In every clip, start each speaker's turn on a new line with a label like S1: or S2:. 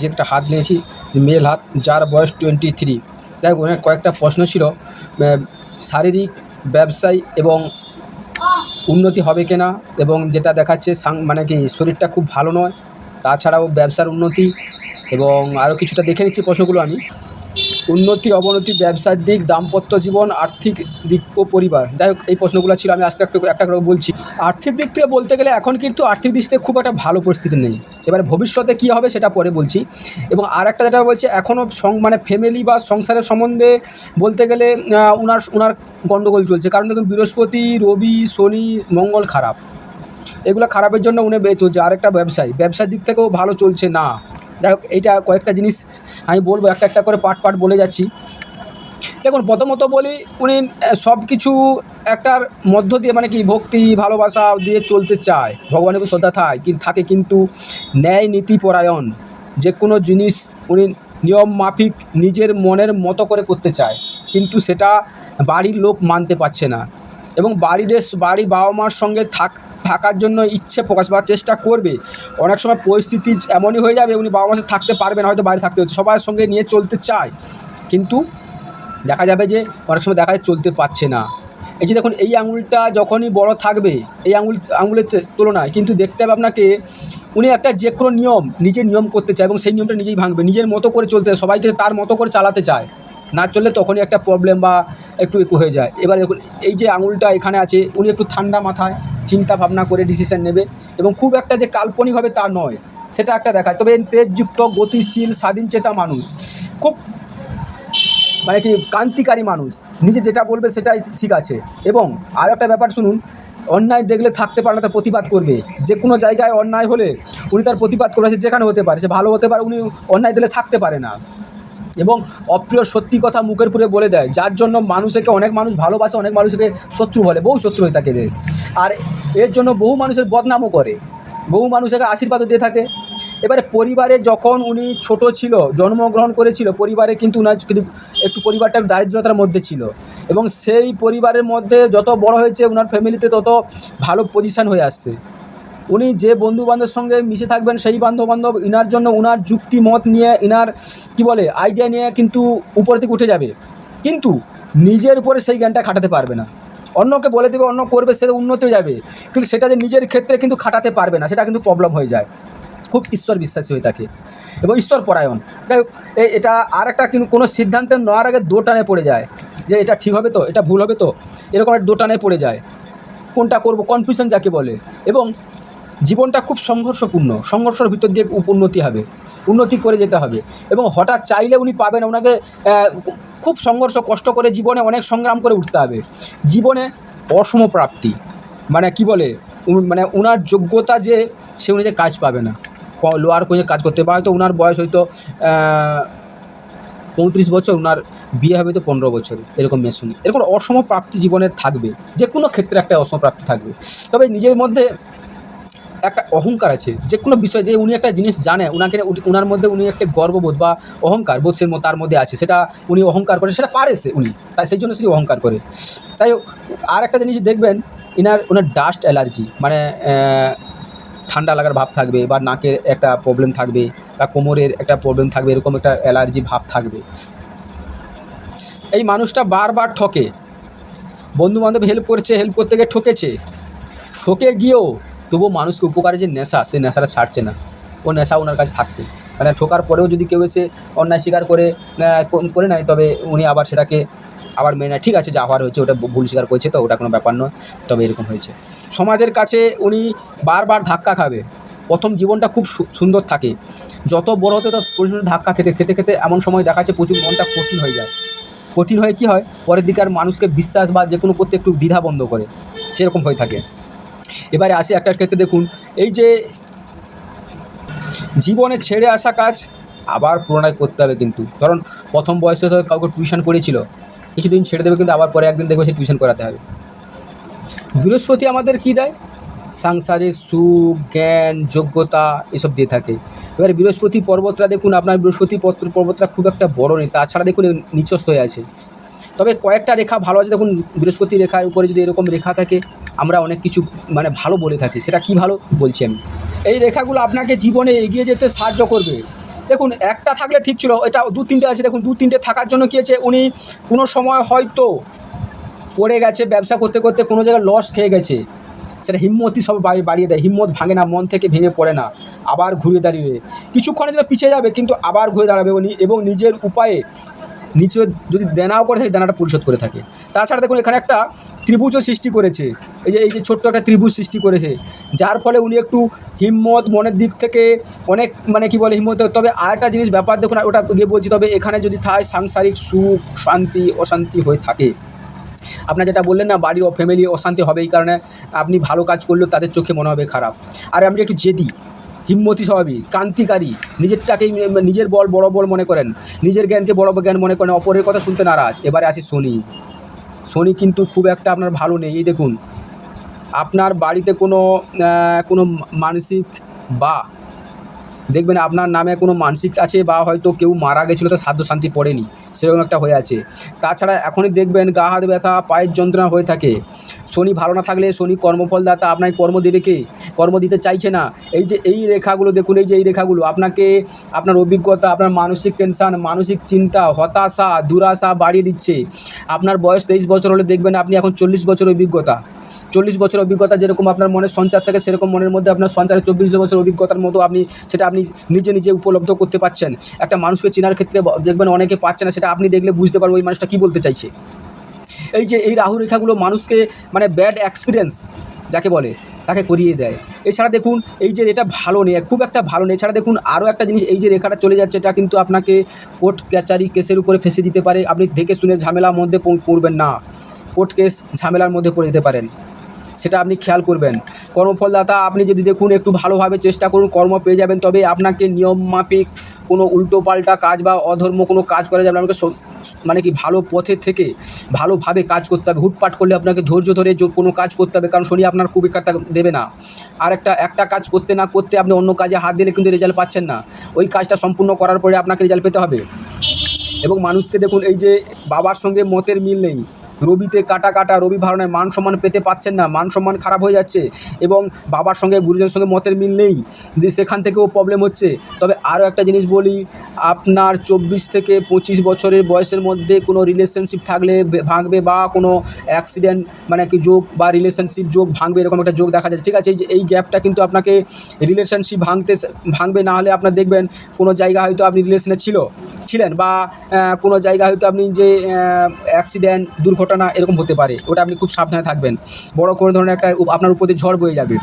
S1: যে একটা হাত নিয়েছি মেল হাত, যার বয়স টোয়েন্টি থ্রি যাই হোক, ওনার কয়েকটা প্রশ্ন ছিল শারীরিক ব্যবসায় এবং উন্নতি হবে কিনা, এবং যেটা দেখাচ্ছে মানে কি, শরীরটা খুব ভালো নয়, তাছাড়াও ব্যবসার উন্নতি, এবং আরও কিছুটা দেখে নিচ্ছি প্রশ্নগুলো আমি। উন্নতি, অবনতি, ব্যবসার দিক, দাম্পত্য জীবন, আর্থিক দিক ও পরিবার। যাই হোক, এই প্রশ্নগুলো ছিল, আমি আজকে একটা একটা করে বলছি। আর্থিক দিক থেকে বলতে গেলে এখন কিন্তু আর্থিক দিক থেকে খুব একটা ভালো পরিস্থিতি নেই। এবারে ভবিষ্যতে কী হবে সেটা পরে বলছি। এবং আর একটা যেটা বলছে এখনও সং মানে ফ্যামিলি বা সংসারের সম্বন্ধে বলতে গেলে আহ, উনার উনার গণ্ডগোল চলছে। কারণ দেখুন বৃহস্পতি রবি শনি মঙ্গল খারাপ। এগুলো খারাপের জন্য উনি চলছে। আরেকটা ব্যবসায়। ব্যবসার দিক থেকেও ভালো চলছে না। যাই হোক এইটা কয়েকটা জিনিস আমি বলব একটা একটা করে পার্ট পার্ট বলে যাচ্ছি। দেখুন, প্রথমত বলি, উনি সব কিছু একটার মধ্য দিয়ে মানে কি ভক্তি, ভালোবাসা দিয়ে চলতে চায়। ভগবানের শ্রদ্ধা থাকে কিন্তু থাকে কিন্তু ন্যায় নীতি পরায়ণ। যে কোনো জিনিস উনি নিয়ম মাফিক নিজের মনের মতো করে করতে চায়, কিন্তু সেটা বাড়ির লোক মানতে পারছে না। এবং বাড়িদের বাড়ি বাবা মার সঙ্গে থাক, থাকার জন্য ইচ্ছে প্রকাশ বা চেষ্টা করবে। অনেক সময় পরিস্থিতি এমনই হয়ে যাবে, উনি বাবা মার সাথে থাকতে পারবে না, হয়তো বাড়ি থাকতে হচ্ছে, সবার সঙ্গে নিয়ে চলতে চায়। কিন্তু দেখা যাবে যে অনেক সময় দেখা যায় চলতে পারছে না। এই যে দেখুন, এই আঙুলটা যখনই বড় থাকবে, এই আঙুল, আঙুলের তুলনায় কিন্তু দেখতে হবে আপনাকে, উনি একটা যে কোনো নিয়ম নিজের নিয়ম করতে চায় এবং সেই নিয়মটা নিজেই ভাঙবে। নিজের মতো করে চলতে সবাইকে তার মতো করে চালাতে চায়। না চললে তখনই একটা প্রবলেম বা একটু একটু হয়ে যায়। এবার দেখুন, এই যে আঙুলটা এখানে আছে, উনি একটু ঠান্ডা মাথায় চিন্তা ভাবনা করে ডিসিশন নেবে এবং খুব একটা যে কাল্পনিক হবে তা নয়, সেটা একটা দেখায়। তবে তেজযুক্ত, গতিশীল, স্বাধীনচেতা মানুষ। খুব মানে কি কান্তিকারী মানুষ। নিজে যেটা বলবে সেটাই ঠিক আছে। এবং আর একটা ব্যাপার শুনুন, অন্যায় দেখলে থাকতে পারে না তার প্রতিবাদ করবে। যে কোনো জায়গায় অন্যায় হলে উনি তার প্রতিবাদ করবে সে যেখানে হতে পারে, সে ভালো হতে পারে, উনি অন্যায় দিলে থাকতে পারে না। এবং অপ্রিয় সত্যি কথা মুখের পুরে বলে দেয়, যার জন্য মানুষকে অনেক মানুষ ভালোবাসে, অনেক মানুষকে শত্রু বলে, বহু শত্রু হয়ে থাকে আর এর জন্য বহু মানুষের বদনামও করে। বহু মানুষকে আশীর্বাদও দিয়ে থাকে। এবারে পরিবারে যখন উনি ছোট ছিল, জন্মগ্রহণ করেছিল, পরিবারে কিন্তু উনার কিন্তু একটু পরিবারটা দারিদ্রতার মধ্যে ছিল। এবং সেই পরিবারের মধ্যে যত বড় হয়েছে ওনার ফ্যামিলিতে তত ভালো পজিশান হয়ে আসছে। উনি যে বন্ধু বান্ধবের সঙ্গে মিশে থাকবেন, সেই বান্ধব বান্ধব ইনার জন্য উনার যুক্তি, মত নিয়ে ইনার, কি বলে আইডিয়া নিয়ে কিন্তু উপর থেকে উঠে যাবে। কিন্তু নিজের উপরে সেই জ্ঞানটা খাটাতে পারবে না। অন্যকে বলে দেবে, অন্য করবে, সে উন্নতি যাবে। কিন্তু সেটা যে নিজের ক্ষেত্রে কিন্তু খাটাতে পারবে না, সেটা কিন্তু প্রবলেম হয়ে যায়। খুব ঈশ্বর বিশ্বাসী হয়ে থাকে এবং ঈশ্বর পরায়ণ যাই হোক এটা আর একটা কোনো সিদ্ধান্তে নেওয়ার আগে দোটানে পড়ে যায় যে এটা ঠিক হবে তো, এটা ভুল হবে তো, এরকম একটা দোটানে পড়ে যায়। কোনটা করব? কনফিউশন যাকে বলে। এবং জীবনটা খুব সংঘর্ষপূর্ণ। সংঘর্ষের ভিতর দিয়ে উন্নতি হবে। উন্নতি করে যেতে হবে। এবং হঠাৎ চাইলে উনি পাবেন ওনাকে খুব সংঘর্ষ কষ্ট করে জীবনে অনেক সংগ্রাম করে উঠতে হবে। জীবনে অসম প্রাপ্তি। মানে কি বলে? মানে ওনার যোগ্যতা যে, সে অনুযায়ী কাজ পাবে না। লোয়ার কোচে কাজ করতে পারে। হয়তো ওনার বয়স হয়তো পঁয়ত্রিশ বছর ওনার বিয়ে হবে তো পনেরো বছর, এরকম মেয়ে শুনি। এরকম অসম প্রাপ্তি জীবনের থাকবে, যে কোনো ক্ষেত্রে একটা অসম প্রাপ্তি থাকবে। তবে নিজের মধ্যে একটা অহংকার আছে, যে কোনো বিষয়, যে উনি একটা জিনিস জানে ওনাকে ওনার মধ্যে উনি একটা গর্ববোধ বা অহংকার বোধ সে তার মধ্যে আছে, সেটা উনি অহংকার করে, সেটা পারে সে উনি, তাই সেই জন্য সে অহংকার করে। তাই আর একটা জিনিস দেখবেন, ইনার ওনার ডাস্ট অ্যালার্জি মানে ঠান্ডা লাগার ভাব থাকবে বা নাকের একটা প্রবলেম থাকবে বা কোমরের একটা প্রবলেম থাকবে, এরকম একটা অ্যালার্জি ভাব থাকবে। এই মানুষটা বারবার ঠকে। বন্ধু বান্ধব হেল্প করছে হেল্প করতে গিয়ে ঠকেছে। ঠকে গিয়েও তবুও মানুষকে উপকারে যে নেশা, সে নেশাটা ছাড়ছে না। ও নেশা ওনার কাছে থাকছে। মানে ঠোকার পরেও যদি কেউ এসে অন্যায় স্বীকার করে করে নেয়, তবে উনি আবার সেটাকে আবার মেনে নেয়। ঠিক আছে, যা হওয়ার হয়েছে, ওটা ভুল স্বীকার করেছে তো, ওটা কোনো ব্যাপার নয়। তবে এরকম হয়েছে। সমাজের কাছে উনি বারবার ধাক্কা খাবে। প্রথম জীবনটা খুব সুন্দর থাকে। যত বড় হতে তত ধাক্কা খেতে খেতে খেতে এমন সময় দেখা যাচ্ছে প্রচুর মনটা কঠিন হয়ে যায়। কঠিন হয়ে কি হয়? পরের দিকে আর মানুষকে বিশ্বাস বা যে কোনো করতে একটু দ্বিধা বন্ধ করে। সেরকম হয়ে থাকে। এবারে আসি একটা ক্ষেত্রে দেখুন, এই যে জীবনে ছেড়ে আসা কাজ আবার পুনরায় করতে হবে কিন্তু। ধরুন, প্রথম বয়সে তো কাউকে টিউশন করেছিল। কিছুদিন ছেড়ে দেবে কিন্তু আবার পরে একদিন দেখবে সে টিউশন করাতে হবে। বৃহস্পতি আমাদের কি দেয়? সাংসারিক সুখ, জ্ঞান, যোগ্যতা এসব দিয়ে থাকে। এবার বৃহস্পতি পর্বতটা দেখুন, আপনার বৃহস্পতি পর্বতটা খুব একটা বড় নেই, তাছাড়া দেখুন নিচস্থ হয়ে আছে। তবে কয়েকটা রেখা ভালো আছে, দেখুন বৃহস্পতি রেখার উপরে যদি এরকম রেখা থাকে, আমরা অনেক কিছু মানে ভালো বলে থাকি, সেটা কি ভালো বলছি আমি। এই রেখাগুলো আপনাকে জীবনে এগিয়ে যেতে সাহায্য করবে। দেখুন, একটা থাকলে ঠিক ছিল, এটা দু তিনটে আছে, দেখুন দু তিনটে থাকার জন্য কী হয়েছে উনি কোনো সময় হয়তো পড়ে গেছে, ব্যবসা করতে করতে কোনো জায়গায় লস খেয়ে গেছে। সেটা হিম্মতই সব বাড়ি বাড়িয়ে দেয়। হিম্মত ভাঙে না, মন থেকে ভেঙে পড়ে না। আবার ঘুরে দাঁড়িয়ে। কিছুক্ষণের জন্য পিছিয়ে যাবে, কিন্তু আবার ঘুরে দাঁড়াবে উনি এবং নিজের উপায়ে নিচে যদি দেনাও করে থাকে, দেনাটা পরিশোধ করে থাকে। তাছাড়া দেখুন, এখানে একটা ত্রিভুজও সৃষ্টি করেছে। এই যে এই যে ছোট্ট একটা ত্রিভুজ সৃষ্টি করেছে। যার ফলে উনি একটু হিম্মত, মনের দিক থেকে অনেক মানে কি বলে হিম্মত তবে আরেকটা জিনিস, ব্যাপার দেখুন, আর ওটা গিয়ে বলছি, তবে এখানে যদি থাকে সাংসারিক সুখ, শান্তি, অশান্তি হয়ে থাকে আপনার যেটা বললেন না, বাড়ির ও ফ্যামিলি অশান্তি হবে এই কারণে আপনি ভালো কাজ করলেও তাদের চোখে মনে হবে খারাপ। আর আপনি একটু জেদি, হিম্মতি স্বভাবই ক্রান্তিকারী, নিজেরটাকেই নিজের বল বড় বল মনে করেন, নিজের জ্ঞানকে বড় জ্ঞান মনে করেন, অপরের কথা শুনতে নারাজ। এবারে আসি শনি শনি কিন্তু খুব একটা আপনার ভালো নেই, এই দেখুন। আপনার বাড়িতে কোনো কোনো মানসিক বা দেখবেন আপনার নামে কোনো মানসিক আছে বা হয়তো কেউ মারা গেছিল তো সাধ্য শান্তি পড়েনি, সেরকম একটা হয়ে আছে। তাছাড়া এখনই দেখবেন গা, হাত ব্যথা, পায়ের যন্ত্রণা হয়ে থাকে। শনি ভালো না থাকলে শনি কর্মফলদাতা আপনাকে কর্ম দেবে কে কর্ম দিতে চাইছে না। এই যে এই রেখাগুলো দেখুন, এই যে এই রেখাগুলো, আপনাকে আপনার অভিজ্ঞতা, আপনার মানসিক টেনশান মানসিক চিন্তা, হতাশা, দুরাশা বাড়িয়ে দিচ্ছে। আপনার বয়স তেইশ বছর হলে দেখবেন আপনি এখন চল্লিশ বছর অভিজ্ঞতা। চল্লিশ বছর অভিজ্ঞতা যেরকম আপনার মনে সঞ্চার থাকে, সেরকম মনের মধ্যে আপনার সঞ্চারে চব্বিশ বছর অভিজ্ঞতার মতো আপনি সেটা আপনি নিজে নিজে উপলব্ধ করতে পারছেন। একটা মানুষকে চেনার ক্ষেত্রে দেখবেন অনেকে পাচ্ছে না, সেটা আপনি দেখলে বুঝতে পারব ওই মানুষটা কী বলতে চাইছে। এই যে, এই রাহু রেখাগুলো মানুষকে মানে ব্যাড এক্সপিরিয়েন্স যাকে বলে, তাকে করিয়ে দেয়। এছাড়া দেখুন, এই যে এটা ভালো নেই, খুব একটা ভালো নেই। এছাড়া দেখুন আরও একটা জিনিস, এই যে রেখাটা চলে যাচ্ছে, এটা কিন্তু আপনাকে কোর্ট ক্যাচারি কেসের উপরে ফেসে দিতে পারে। আপনি দেখে শুনে ঝামেলার মধ্যে পড়বেন না। কোর্ট কেস ঝামেলার মধ্যে পড়ে যেতে পারেন। সেটা আপনি খেয়াল করবেন। কর্মফলদাতা, আপনি যদি দেখুন একটু ভালোভাবে চেষ্টা করুন, কর্ম পেয়ে যাবেন, তবে আপনাকে নিয়ম মাফিক কোনো উল্টোপাল্টা কাজ বা অধর্ম কোনো কাজ করা যাবে আপনাকে মানে কি ভালো পথে থেকে ভালোভাবে কাজ করতে হবে। হুটপাট করলে আপনাকে ধৈর্য ধরে কোনো কাজ করতে হবে, কারণ শনি আপনার খুব একটা দেবে না। আর একটা একটা কাজ করতে না করতে আপনি অন্য কাজে হাত দিলে কিন্তু রেজাল্ট পাচ্ছেন না। ওই কাজটা সম্পূর্ণ করার পরে আপনাকে রেজাল্ট পেতে হবে। এবং মানুষকে দেখুন, এই যে বাবার সঙ্গে মতের মিল নেই। রবিতে কাটা কাটা, রবি ভারণায় মান সম্মান পেতে পাচ্ছেন না, মান সম্মান খারাপ হয়ে যাচ্ছে এবং বাবার সঙ্গে, গুরুজনের সঙ্গে মতের মিল নেই যে সেখান থেকেও প্রবলেম হচ্ছে। তবে আরও একটা জিনিস বলি, আপনার চব্বিশ থেকে পঁচিশ বছরের বয়সের মধ্যে কোনো রিলেশনশিপ থাকলে ভাঙবে বা কোনো অ্যাক্সিডেন্ট মানে কি যোগ বা রিলেশনশিপ যোগ ভাঙবে, এরকম একটা যোগ দেখা যাচ্ছে। ঠিক আছে, এই গ্যাপটা কিন্তু আপনাকে রিলেশনশিপ ভাঙতে ভাঙবে, না হলে আপনার দেখবেন কোনো জায়গা হয়তো আপনি রিলেশনে ছিল, ছিলেন বা কোনো জায়গা হয়তো আপনি যে অ্যাক্সিডেন্ট দুর্ঘটনা এরকম হতে পারে, ওটা আপনি খুব সাবধানে থাকবেন। বড় কোনো ধরনের একটা আপনার উপর ঝড় বয়ে যাবে।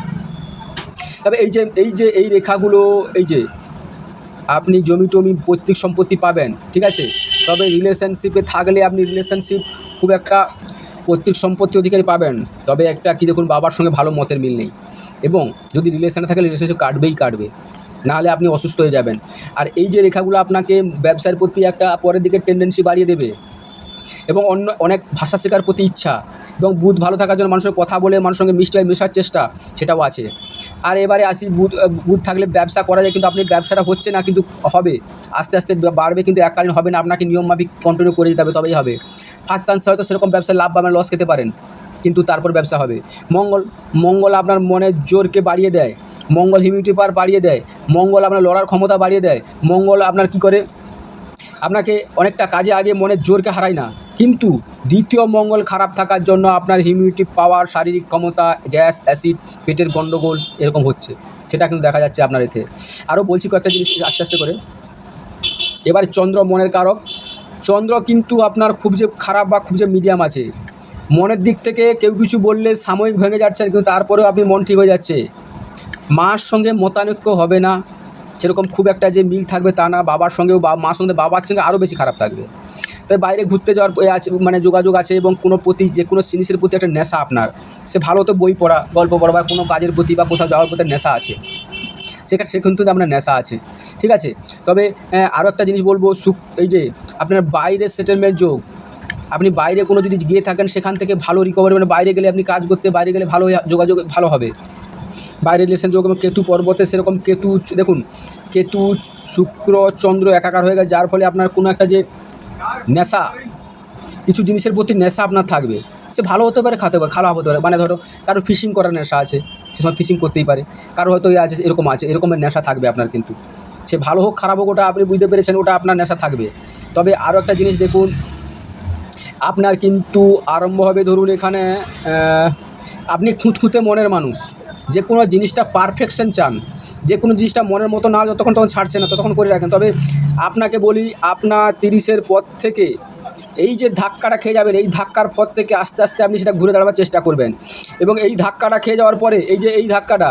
S1: তবে এই যে এই যে, এই রেখাগুলো, এই যে, আপনি জমি টমি পৈতৃক সম্পত্তি পাবেন, ঠিক আছে? তবে রিলেশনশিপে থাকলে আপনি রিলেশনশিপ খুব একটা পৈতৃক সম্পত্তি অধিকারী পাবেন। তবে একটা কি দেখুন, বাবার সঙ্গে ভালো মতের মিল নেই। এবং যদি রিলেশনে থাকে রিলেশনশিপ কাটবেই কাটবে। নাহলে আপনি অসুস্থ হয়ে যাবেন। আর এই যে রেখাগুলো আপনাকে ব্যবসার প্রতি একটা পরের দিকে টেন্ডেন্সি বাড়িয়ে দেবে এবং অন্য অনেক ভাষা শেখার প্রতি ইচ্ছা এবং বুধ ভালো থাকার জন্য মানুষের কথা বলে মানুষের সঙ্গে মিষ্টি মেশার চেষ্টা সেটাও আছে। আর এবারে আসি বুধ বুধ থাকলে ব্যবসা করা যায় কিন্তু আপনি ব্যবসাটা হচ্ছে না কিন্তু হবে। আস্তে আস্তে বাড়বে কিন্তু এককালীন হবে না, আপনাকে নিয়ম মাফিক কন্টিনিউ করে যেতে হবে, তবেই হবে। ফার্স্ট চান্স হয়তো সেরকম ব্যবসায় লাভ পাবেন লস খেতে পারেন, কিন্তু তারপর ব্যবসা হবে। মঙ্গল মঙ্গল আপনার মনের জোরকে বাড়িয়ে দেয়। মঙ্গল হিমিউনিটি পাওয়ার বাড়িয়ে দেয়। মঙ্গল আপনার লড়ার ক্ষমতা বাড়িয়ে দেয়। মঙ্গল আপনার কি করে? আপনাকে অনেকটা কাজে আগে মনের জোরকে হারায় না। কিন্তু দ্বিতীয় মঙ্গল খারাপ থাকার জন্য আপনার হিমিউনিটি পাওয়ার শারীরিক ক্ষমতা গ্যাস অ্যাসিড পেটের গণ্ডগোল এরকম হচ্ছে। সেটা কিন্তু দেখা যাচ্ছে আপনার এতে। আরও বলছি কয়েকটা জিনিস আস্তে আস্তে করে। এবার চন্দ্র মনের কারক। চন্দ্র কিন্তু আপনার খুব যে খারাপ বা খুব যে মিডিয়াম আছে। মনের দিক থেকে কেউ কিছু বললে সাময়িক ভেঙে যাচ্ছেন কিন্তু তারপরেও আপনি মন ঠিক হয়ে যাচ্ছে। মার সঙ্গে মতানৈক্য হবে না। সেরকম খুব একটা যে মিল থাকবে তা না, বাবার সঙ্গেও বা, মার সঙ্গে বাবার সঙ্গে আরও বেশি খারাপ থাকবে। তাই বাইরে ঘুরতে যাওয়ার আছে মানে যোগাযোগ আছে এবং কোনো প্রতি, যে কোনো জিনিসের প্রতি একটা নেশা আপনার। সে ভালো তো বই পড়া, গল্প পড়া বা কোনো কাজের প্রতি বা কোথাও যাওয়ার প্রতি নেশা আছে। সেখানে সে কিন্তু আপনার নেশা আছে। ঠিক আছে? তবে আরও একটা জিনিস বলব, সুখ, এই যে আপনার বাইরের সেটেলমেন্ট যোগ। আপনি বাইরে কোনো যদি গিয়ে থাকেন, সেখান থেকে ভালো রিকভারি মানে বাইরে গেলে আপনি কাজ করতে, বাইরে গেলে ভালো, যোগাযোগ, ভালো হবে। বাইরে রিলেশন এবং কেতু পর্বতে সেরকম কেতু দেখুন, কেতু, শুক্র, চন্দ্র একাকার হয়ে গেছে, যার ফলে আপনার কোনো একটা যে নেশা, কিছু জিনিসের প্রতি নেশা আপনার থাকবে। সে ভালো হতে পারে, খাতে পারে, খারাপ হতে পারে। মানে ধরো, কারও ফিশিং করার নেশা আছে, সে সময় ফিশিং করতেই পারে। কারও হয়তো ইয়ে আছে, এরকম আছে, এরকমের নেশা থাকবে আপনার কিন্তু। সে ভালো হোক, খারাপ হোক, ওটা আপনি বুঝতে পেরেছেন, ওটা আপনার নেশা থাকবে। তবে আরও একটা জিনিস দেখুন, আপনার কিন্তু আরম্ভ হবে ধরুন এখানে আপনি খুঁতখুঁতে মনের মানুষ। যে কোনো জিনিসটা পারফেকশন চান, যে কোনো জিনিসটা মনের মতো না যতক্ষণ তখন ছাড়ছে না, ততক্ষণ করে রাখেন। তবে আপনাকে বলি, আপনার তিরিশের পর থেকে এই যে ধাক্কাটা খেয়ে যাবেন, এই ধাক্কার পর থেকে আস্তে আস্তে আপনি সেটা ঘুরে দাঁড়াবার চেষ্টা করবেন। এবং এই ধাক্কাটা খেয়ে যাওয়ার পরে, এই যে এই ধাক্কাটা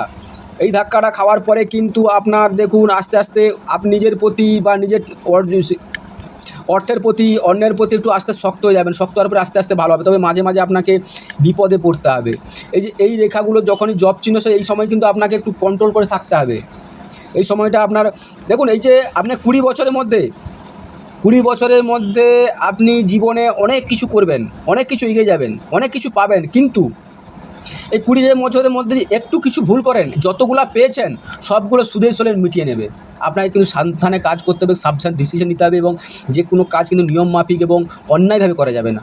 S1: এই ধাক্কাটা খাওয়ার পরে কিন্তু আপনার দেখুন, আস্তে আস্তে আপনি নিজের প্রতি বা নিজের অর্থের প্রতি, অন্যের প্রতি একটু আস্তে শক্ত হয়ে যাবেন। শক্ত হওয়ার পরে আস্তে আস্তে ভালো হবে। তবে মাঝে মাঝে আপনাকে বিপদে পড়তে হবে। এই যে, এই রেখাগুলো যখনই জব চিহ্ন এই সময় কিন্তু আপনাকে একটু কন্ট্রোল করে থাকতে হবে। এই সময়টা আপনার, দেখুন, এই যে আপনার কুড়ি বছরের মধ্যে, কুড়ি বছরের মধ্যে আপনি জীবনে অনেক কিছু করবেন, অনেক কিছু এগিয়ে যাবেন, অনেক কিছু পাবেন। কিন্তু এই কুড়ি হাজার বছরের মধ্যে একটু কিছু ভুল করেন, যতগুলো পেয়েছেন, সবগুলো সুদে সোলে মিটিয়ে নেবে। আপনাকে কিন্তু সাবধানে কাজ করতে হবে, সাবধান ডিসিশন নিতে হবে এবং যে কোনো কাজ কিন্তু নিয়ম মাফিক এবং অন্যায়ভাবে করা যাবে না।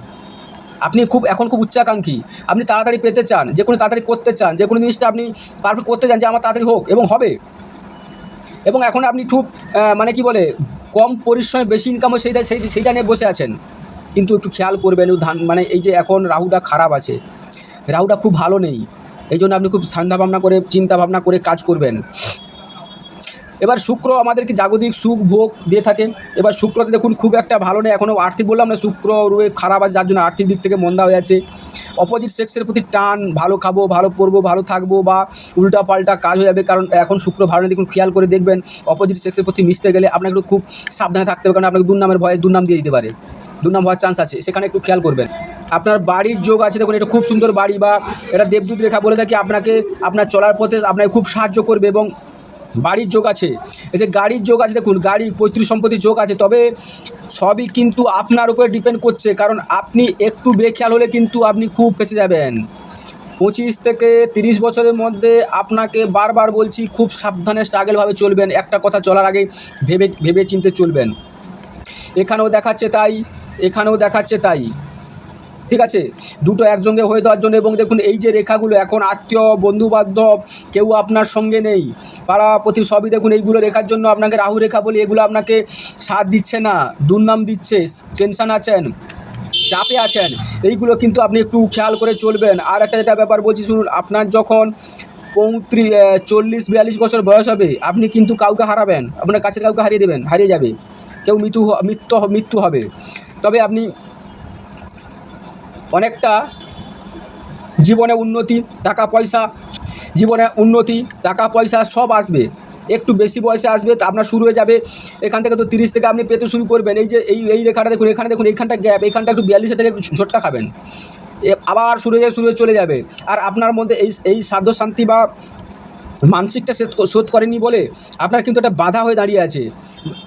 S1: আপনি খুব, এখন খুব উচ্চাকাঙ্ক্ষী। আপনি তাড়াতাড়ি পেতে চান, যে কোনো তাড়াতাড়ি করতে চান, যে কোনো জিনিসটা আপনি পারফেক্ট করতে চান যে আমার তাড়াতাড়ি হোক এবং হবে। এবং এখন আপনি খুব মানে কি বলে, কম পরিশ্রমে বেশি ইনকামও সেইটা, সেই, সেইটা নিয়ে বসে আছেন। কিন্তু একটু খেয়াল করবেন, ধান মানে এই যে এখন রাহুটা খারাপ আছে। রাহুটা খুব ভালো নেই। এই জন্য আপনি খুব ঠান্ডা ভাবনা করে, চিন্তা ভাবনা করে কাজ করবেন। এবার শুক্র আমাদেরকে জাগতিক সুখ ভোগ দিয়ে থাকে। এবার শুক্রতে দেখুন খুব একটা ভালো নেই। এখনও আর্থিক বললাম না, শুক্র রয়ে খারাপ আছে, যার জন্য আর্থিক দিক থেকে মন্দা হয়ে আছে। অপোজিট সেক্সের প্রতি টান, ভালো খাব, ভালো পরবো ভালো থাকব বা উল্টা পাল্টা কাজ হয়ে যাবে, কারণ এখন শুক্র ভালো দেখুন খেয়াল করে দেখবেন অপোজিট সেক্সের প্রতি মিশতে গেলে আপনাকে খুব সাবধানে থাকতে হবে, কারণ আপনাকে দুর্নামের ভয়ে দুর্নাম দিয়ে দিতে পারে। দুর্নাম হওয়ার চান্স আছে, সেখানে একটু খেয়াল করবেন। আপনার বাড়ির যোগ আছে, দেখুন, এটা খুব সুন্দর বাড়ি বা এটা দেবদূত রেখা বলে থাকি, আপনাকে, আপনার চলার পথে আপনাকে খুব সাহায্য করবে এবং বাড়ির যোগ আছে। এই যে গাড়ির যোগ আছে, দেখুন গাড়ি পৈতৃক সম্পত্তির যোগ আছে, তবে সবই কিন্তু আপনার উপরে ডিপেন্ড করছে, কারণ আপনি একটু বেখেয়াল হলে কিন্তু আপনি খুব ফেসে যাবেন। পঁচিশ থেকে তিরিশ বছরের মধ্যে আপনাকে বারবার বলছি, খুব সাবধানে স্ট্রাগেলভাবে চলবেন, একটা কথা চলার আগে ভেবে ভেবে চিনতে চলবেন। এখানেও দেখাচ্ছে তাই এখানেও দেখাচ্ছে তাই। ঠিক আছে? দুটো একসঙ্গে হয়ে দেওয়ার জন্য এবং দেখুন এই যে রেখাগুলো, এখন আত্মীয় বন্ধু বান্ধব কেউ আপনার সঙ্গে নেই। পাড়া প্রতি সবই দেখুন এইগুলো রেখার জন্য আপনাকে রাহু রেখা বলি এগুলো আপনাকে সাথ দিচ্ছে না, দুর্নাম দিচ্ছে টেনশান আছেন, চাপে আছেন। এইগুলো কিন্তু আপনি একটু খেয়াল করে চলবেন। আর একটা যেটা ব্যাপার বলছি, শুনুন, আপনার যখন পঁয়ত্রিশ চল্লিশ, বিয়াল্লিশ বছর বয়স হবে, আপনি কিন্তু কাউকে হারাবেন, আপনার কাছের কাউকে হারিয়ে দেবেন, হারিয়ে যাবে। কেউ মৃত্যু মৃত্যু মৃত্যু হবে। তবে আপনি অনেকটা জীবনে উন্নতি, টাকা পয়সা, জীবনে উন্নতি, টাকা পয়সা সব আসবে। একটু বেশি বয়সে আসবে, তা আপনার শুরু হয়ে যাবে। এখান থেকে তো তিরিশ থেকে আপনি পেতে শুরু করবেন। এই যে এই এই রেখাটা দেখুন, এখানে দেখুন, এইখানটা গ্যাপ এইখানটা একটু বিয়াল্লিশে থেকে একটু ঝটকা খাবেন। আবার শুরু হয়ে শুরু হয়ে চলে যাবে। আর আপনার মধ্যে এই এই সাধ্য শান্তি বা মানসিকটা শোধ করেনি বলে আপনার কিন্তু একটা বাধা হয়ে দাঁড়িয়ে আছে।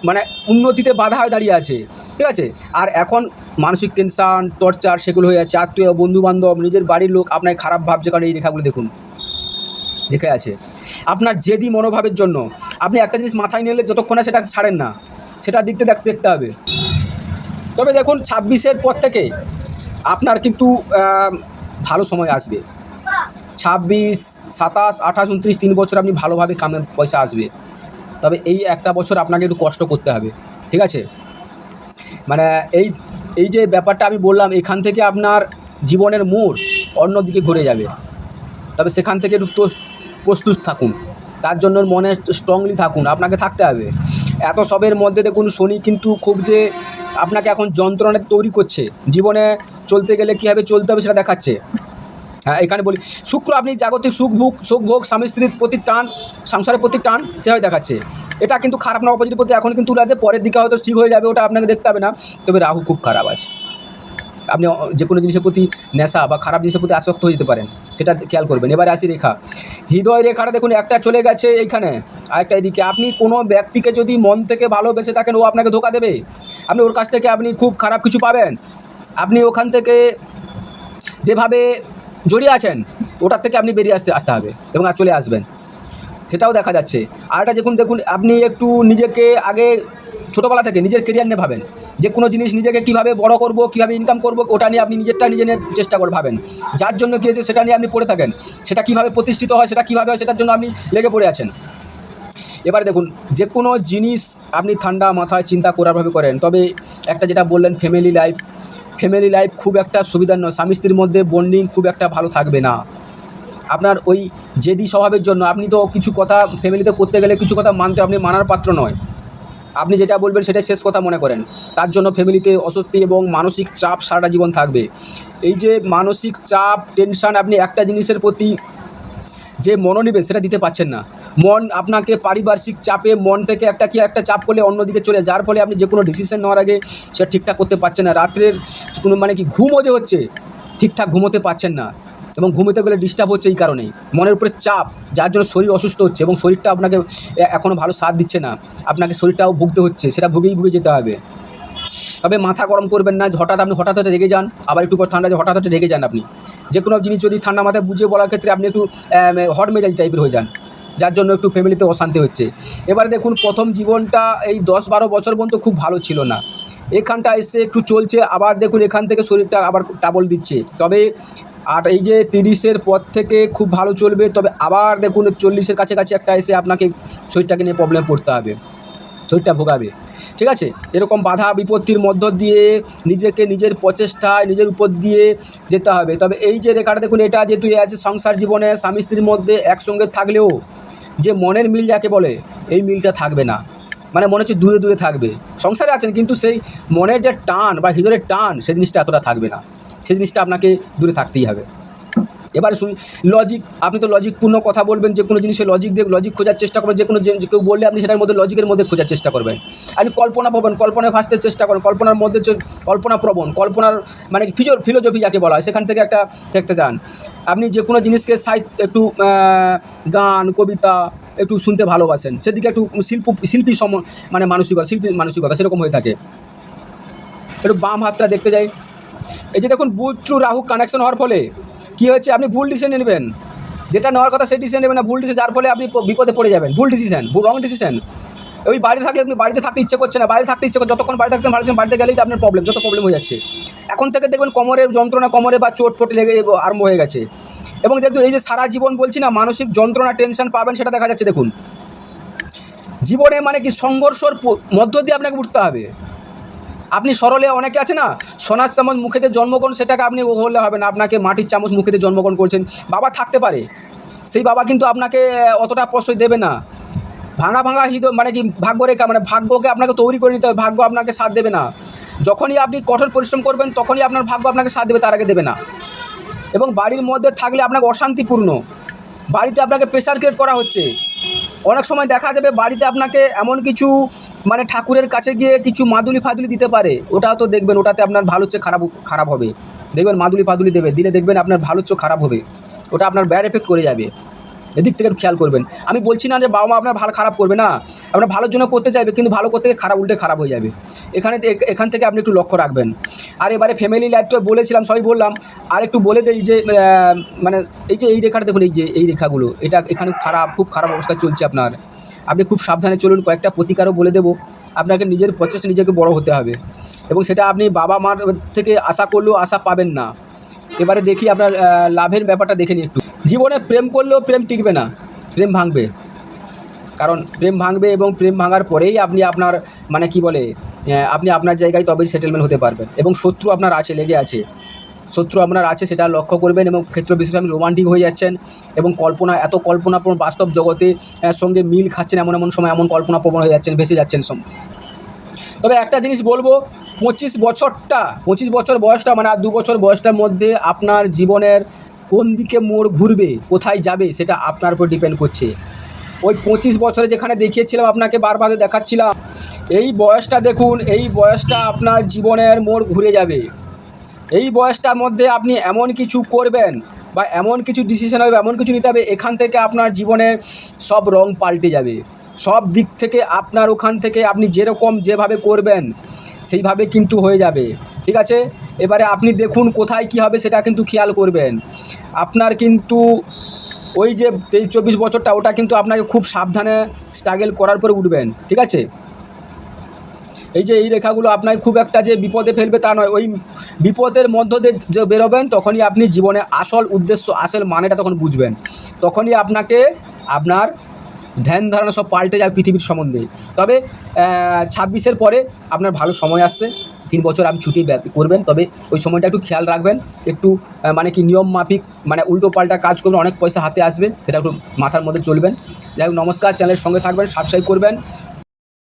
S1: মানে উন্নতিতে বাধা হয়ে দাঁড়িয়ে আছে, ঠিক আছে? আর এখন মানসিক টেনশান টর্চার সেগুলো হয়ে যাচ্ছে। আত্মীয়, বন্ধুবান্ধব, নিজের বাড়ির লোক আপনাকে খারাপ ভাবছে, কারণ এই রেখাগুলো দেখুন। রেখে আছে। আপনার জেদি মনোভাবের জন্য। আপনি একটা জিনিস মাথায় নিলে যতক্ষণ সেটা ছাড়েন না, সেটা দেখতে দেখতে হবে। তবে দেখুন, ছাব্বিশের পর থেকে আপনার কিন্তু ভালো সময় আসবে। ছাব্বিশ, সাতাশ, আঠাশ, উনত্রিশ তিন বছর আপনি ভালোভাবে কামে পয়সা আসবে। তবে এই একটা বছর আপনাকে একটু কষ্ট করতে হবে, ঠিক আছে? মানে এই এই যে ব্যাপারটা আমি বললাম, এখান থেকে আপনার জীবনের মোড় অন্যদিকে ঘুরে যাবে। তবে সেখান থেকে একটু প্রস্তুত থাকুন। তার জন্য মনে স্ট্রংলি থাকুন, আপনাকে থাকতে হবে। এত সবের মধ্যে দেখুন, শনি কিন্তু খুব যে আপনাকে এখন যন্ত্রণা তৈরি করছে। জীবনে চলতে গেলে কীভাবে চলতে হবে সেটা দেখাচ্ছে। হ্যাঁ এখানে বলি, শুক্র আপনি জাগতিক সুখ ভোগ সুখ ভোগ, স্বামী স্ত্রীর প্রতি টান, সংসারের প্রতি টান, সেভাবে দেখাচ্ছে। এটা কিন্তু খারাপ না, অপোজিটের প্রতি এখন কিন্তু আছে, পরের দিকে হয়তো ঠিক হয়ে যাবে, ওটা আপনাকে দেখতে হবে না। তবে রাহু খুব খারাপ আছে। আপনি যে কোনো জিনিসের প্রতি নেশা বা খারাপ জিনিসের প্রতি আসক্ত হয়ে যেতে পারেন, সেটা খেয়াল করবেন। এবারে আসি রেখা। হৃদয় রেখাটা দেখুন, একটা চলে গেছে এইখানে, আরেকটা এদিকে। আপনি কোনো ব্যক্তিকে যদি মন থেকে ভালোবেসে থাকেন, ও আপনাকে ধোকা দেবে। আপনি ওর কাছ থেকে আপনি খুব খারাপ কিছু পাবেন। আপনি ওখান থেকে যেভাবে জড়িয়ে আছেন, ওটার থেকে আপনি বেরিয়ে আসতে আসতে হবে এবং আর চলে আসবেন। সেটাও দেখা যাচ্ছে। আর দেখুন দেখুন, আপনি একটু নিজেকে আগে ছোটোবেলা থেকে নিজের কেরিয়ার নিয়ে ভাবেন। যে কোনো জিনিস নিজেকে কীভাবে বড় করব, কীভাবে ইনকাম করব, ওটা নিয়ে আপনি নিজেরটা নিজে নিয়ে চেষ্টা করে ভাবেন। যার জন্য কী হয়েছে সেটা নিয়ে আপনি পড়ে থাকেন। সেটা কীভাবে প্রতিষ্ঠিত হয়, সেটা কীভাবে হয়, সেটার জন্য আপনি লেগে পড়ে আছেন। এবার দেখুন, যে কোনো জিনিস আপনি ঠান্ডা মাথায় চিন্তা করারভাবে করেন। তবে একটা যেটা বললেন ফ্যামিলি লাইফ ফ্যামিলি লাইফ খুব একটা সুবিধার নয়। স্বামী স্ত্রীর মধ্যে বন্ডিং খুব একটা ভালো থাকবে না। আপনার ওই জেদি স্বভাবের জন্য আপনি তো কিছু কথা ফ্যামিলিতে করতে গেলে কিছু কথা মানতে আপনি মানার পাত্র নয়। আপনি যেটা বলবেন সেটাই শেষ কথা মনে করেন। তার জন্য ফ্যামিলিতে অস্বস্তি এবং মানসিক চাপ সারাটা জীবন থাকবে। এই যে মানসিক চাপ টেনশান আপনি একটা জিনিসের প্রতি যে মনোনিবেশ সেটা দিতে পারছেন না। মন আপনাকে পারিপার্শ্বিক চাপে, মন থেকে একটা কি একটা চাপ করলে অন্যদিকে চলে যার ফলে আপনি যে কোনো ডিসিশন নেওয়ার আগে সেটা ঠিকঠাক করতে পারছেন না। রাত্রের কোনো মানে কি ঘুমও যে হচ্ছে, ঠিকঠাক ঘুমোতে পারছেন না। এবং ঘুমোতে গেলে ডিস্টার্ব হচ্ছে এই কারণেই। মনের উপরে চাপ, যার জন্য শরীর অসুস্থ হচ্ছে এবং শরীরটা আপনাকে এখনও ভালো সাথ দিচ্ছে না। আপনাকে শরীরটাও ভুগতে হচ্ছে, সেটা ভুগেই ভুগে যেতে হবে। তবে মাথা গরম করবেন না, হঠাৎ আপনি হঠাৎ হঠাৎ রেগে যান, আবার একটু পর ঠান্ডা, হঠাৎ হঠাৎ রেগে যান আপনি। যে কোনো জিনিস যদি ঠান্ডা মাথায় বুঝিয়ে বলার ক্ষেত্রে আপনি একটু হট মেজাজ টাইপের হয়ে যান, যার জন্য একটু ফ্যামিলিতে অশান্তি হচ্ছে। এবারে দেখুন, প্রথম জীবনটা এই দশ বারো বছর পর্যন্ত খুব ভালো ছিল না। এখানটা এসে একটু চলছে, আবার দেখুন এখান থেকে শরীরটা আবার টাবল দিচ্ছে। তবে আর এই যে তিরিশের পর থেকে খুব ভালো চলবে, তবে আবার দেখুন চল্লিশের কাছাকাছি একটা এসে আপনাকে শরীরটাকে নিয়ে প্রবলেম পড়তে হবে। শরীরটা ভোগাবে। ঠিক আছে? এরকম বাধা বিপত্তির মধ্য দিয়ে নিজেকে নিজের প্রচেষ্টায়, নিজের উপর দিয়ে যেতে হবে। তবে এই যে রেখাটা দেখুন, এটা যেহেতু আছে সংসার জীবনে, স্বামী স্ত্রীর মধ্যে একসঙ্গে থাকলেও যে মনের মিল যাকে বলে, এই মিলটা থাকবে না। মানে মনে হচ্ছে দূরে দূরে থাকবে। সংসারে আছেন, কিন্তু সেই মনের যে টান বা হৃদয়ের টান, সেই জিনিসটা এতটা থাকবে না। সেই জিনিসটা আপনাকে দূরে থাকতেই হবে। এবারে লজিক আপনি তো লজিকপূর্ণ কথা বলবেন, যে কোনো জিনিসে লজিক দিয়ে লজিক খোঁজার চেষ্টা করবেন, যে কোনো কেউ বললে আপনি সেটার মধ্যে লজিকের মধ্যে খোঁজার চেষ্টা করবেন। আপনি কল্পনা পাবেন কল্পনায় ভাসতে চেষ্টা করেন, কল্পনার মধ্যে কল্পনা প্রবণ, কল্পনার মানে ফিজো ফিলোজফি যাকে বলা হয়, সেখান থেকে একটা দেখতে চান আপনি যে কোনো জিনিসকে সাহিত্য একটু গান, কবিতা একটু শুনতে ভালোবাসেন, সেদিকে একটু শিল্প, শিল্পী সম মানে মানসিকতা, শিল্পী মানসিকতা সেরকম হয়ে থাকে। একটু বাম হাতটা দেখতে যাই। এই যে দেখুন থ্রু রাহু কানেকশন হওয়ার ফলে কী হচ্ছে আপনি ভুল ডিসিশন নেবেন। যেটা নেওয়ার কথা সেই ডিসিশন নেবেন না, ভুল ডিসিশন যার ফলে আপনি বিপদে পড়ে যাবেন। ভুল ডিসিশন রং ডিসিশন ওই বাড়িতে থাকলে আপনি বাড়িতে থাকতে ইচ্ছে করছে না। বাইরে থাকতে ইচ্ছে করছে যতক্ষণ বাড়ি থাকতে ভালো বাড়িতে গেলেই আপনার প্রবলেম যত প্রবলেম হয়ে যাচ্ছে। এখন থেকে দেখবেন কোমরের যন্ত্রণা, কোমরে বা চোট ফোট লেগে আরম্ভ হয়ে গেছে। এবং দেখুন, এই যে সারা জীবন বলছি না, মানসিক যন্ত্রণা টেনশন পাবেন, সেটা দেখা যাচ্ছে। দেখুন, জীবনে মানে কি, সংঘর্ষর মধ্য দিয়ে আপনাকে উঠতে হবে। আপনি সরলে অনেকে আছে না, সোনার চামচ মুখেতে জন্মগ্রহণ সেটাকে আপনি হলে হবে না, আপনাকে মাটির চামচ মুখেতে জন্মগ্রহণ করছেন। বাবা থাকতে পারে, সেই বাবা কিন্তু আপনাকে অতটা প্রশ্রয় দেবে না। ভাঙা ভাঙা হৃদয় মানে কি ভাগ্য ভাগ্যরেখা মানে ভাগ্যকে আপনাকে তৈরি করে নিতে হবে, ভাগ্য আপনাকে সাথ দেবে না। যখনই আপনি কঠোর পরিশ্রম করবেন, তখনই আপনার ভাগ্য আপনাকে সাথ দেবে, তার আগে দেবে না। এবং বাড়ির মধ্যে থাকলে আপনাকে অশান্তিপূর্ণ। বাড়িতে আপনাকে প্রেশার ক্রিয়েট করা হচ্ছে। অনেক সময় দেখা যাবে বাড়িতে আপনাকে এমন কিছু মানে ঠাকুরের কাছে গিয়ে কিছু মাদুলি ফাদুলি দিতে পারে। ওটাও তো দেখবেন, ওটাতে আপনার ভালো হচ্ছে খারাপ খারাপ হবে। দেখবেন মাদুলি ফাদুলি দেবে, দিলে দেখবেন আপনার ভালো হচ্ছে খারাপ হবে। ওটা আপনার ব্যাড এফেক্ট করে যাবে। এদিক থেকে খেয়াল করবেন। আমি বলছি না যে বাবা মা আপনার ভালো খারাপ করবে না। আপনার ভালোর জন্য করতে চাইবে, কিন্তু ভালো করতে গিয়ে খারাপ, উল্টে খারাপ হয়ে যাবে। এখানে এখান থেকে আপনি একটু লক্ষ্য রাখবেন। আর এবারে ফ্যামিলি লাইফটা বলেছিলাম, সবই বললাম। আর একটু বলে দেই যে মানে এই যে এই রেখাটা দেখুন, এই যে এই রেখাগুলো, এটা এখানে খারাপ, খুব খারাপ অবস্থা চলছে আপনার। আপনি খুব সাবধানে চলুন, কয়েকটা প্রতিকারও বলে দেবো। আপনাকে নিজের প্রচেষ্টা নিজেকে বড় হতে হবে। এবং সেটা আপনি বাবা মার থেকে আশা করলেও আশা পাবেন না। এবারে দেখি আপনার লাভের ব্যাপারটা দেখে নিই একটু। জীবনে প্রেম করলেও প্রেম টিকবে না, প্রেম ভাঙবে। কারণ প্রেম ভাঙবে এবং প্রেম ভাঙার পরেই আপনি আপনার মানে কি বলে আপনি আপনার জায়গায় তবেই সেটেলমেন্ট হতে পারবেন এবং শত্রু আপনার আছে, লেগে আছে। শত্রু আপনার আছে সেটা লক্ষ্য করবেন এবং ক্ষেত্র বিশেষে আপনি রোমান্টিক হয়ে যাচ্ছেন এবং কল্পনা, এত কল্পনাপ্রবণ বাস্তব জগতে সঙ্গে মিল খাচ্ছেন এমন এমন সময়, এমন কল্পনাপ্রবণ হয়ে যাচ্ছেন, ভেসে যাচ্ছেন তবে একটা জিনিস বলব, পঁচিশ বছরটা, পঁচিশ বছর বয়সটা মানে আর দু বছর বয়সটার মধ্যে আপনার জীবনের কোন দিকে মোড় ঘুরবে, কোথায় যাবে সেটা আপনার উপর ডিপেন্ড করছে। ওই পঁচিশ বছরে যেখানে দেখিয়েছিলাম, আপনাকে বারবার দেখাচ্ছিলাম, এই বয়সটা দেখুন, এই বয়সটা আপনার জীবনের মোড় ঘুরে যাবে। এই বয়সটার মধ্যে আপনি এমন কিছু করবেন বা এমন কিছু ডিসিশন হবে, এমন কিছু নিতে হবে, এখান থেকে আপনার জীবনের সব রং পাল্টে যাবে। সব দিক থেকে আপনার ওখান থেকে আপনি যেরকম যেভাবে করবেন, সেইভাবে কিন্তু হয়ে যাবে। ঠিক আছে? এবারে আপনি দেখুন কোথায় কী হবে সেটা কিন্তু খেয়াল করবেন। আপনার কিন্তু ওই যে তেইশ চব্বিশ বছরটা, ওটা কিন্তু আপনাকে খুব সাবধানে স্ট্রাগল করার পরে উঠবেন। ঠিক আছে? এই যে এই রেখাগুলো আপনাকে খুব একটা যে বিপদে ফেলবে তা নয়। ওই বিপদের মধ্য দিয়ে বেরোবেন, তখনই আপনি জীবনে আসল উদ্দেশ্য, আসল মানেটা তখন বুঝবেন। তখনই আপনাকে আপনার ধ্যান ধারণা সব পাল্টে যায় পৃথিবীর সম্বন্ধে। তবে ছাব্বিশের পরে আপনার ভালো সময় আসছে। তিন বছর আপনি ছুটি করবেন, তবে ওই সময়টা একটু খেয়াল রাখবেন। একটু মানে কি নিয়ম মাফিক মানে উল্টো পাল্টা কাজ করবেন, অনেক পয়সা হাতে আসবে, সেটা একটু মাথার মধ্যে চলবেন। যাই হোক, নমস্কার, চ্যানেলের সঙ্গে থাকবেন সাবস্ক্রাইব করবেন।